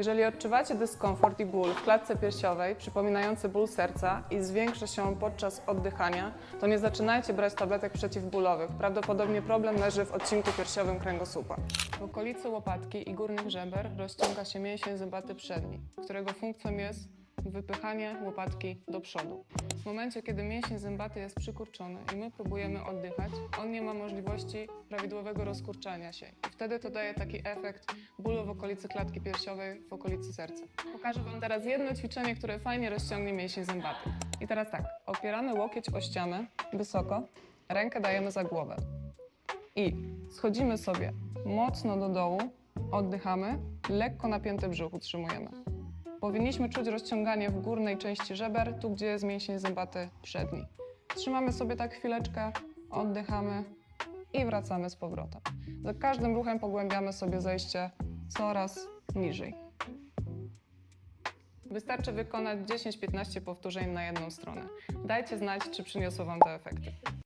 Jeżeli odczuwacie dyskomfort i ból w klatce piersiowej przypominający ból serca i zwiększa się podczas oddychania, to nie zaczynajcie brać tabletek przeciwbólowych. Prawdopodobnie problem leży w odcinku piersiowym kręgosłupa. W okolicy łopatki i górnych żeber rozciąga się mięsień zębaty przedni, którego funkcją jest wypychanie łopatki do przodu. W momencie, kiedy mięsień zębaty jest przykurczony i my próbujemy oddychać, on nie ma możliwości prawidłowego rozkurczania się. I wtedy to daje taki efekt bólu w okolicy klatki piersiowej, w okolicy serca. Pokażę Wam teraz jedno ćwiczenie, które fajnie rozciągnie mięsień zębaty. I teraz tak, opieramy łokieć o ścianę wysoko, rękę dajemy za głowę. I schodzimy sobie mocno do dołu, oddychamy, lekko napięty brzuch utrzymujemy. Powinniśmy czuć rozciąganie w górnej części żeber, tu gdzie jest mięsień zębaty przedni. Trzymamy sobie tak chwileczkę, oddychamy i wracamy z powrotem. Za każdym ruchem pogłębiamy sobie zejście coraz niżej. Wystarczy wykonać 10-15 powtórzeń na jedną stronę. Dajcie znać, czy przyniosło Wam te efekty.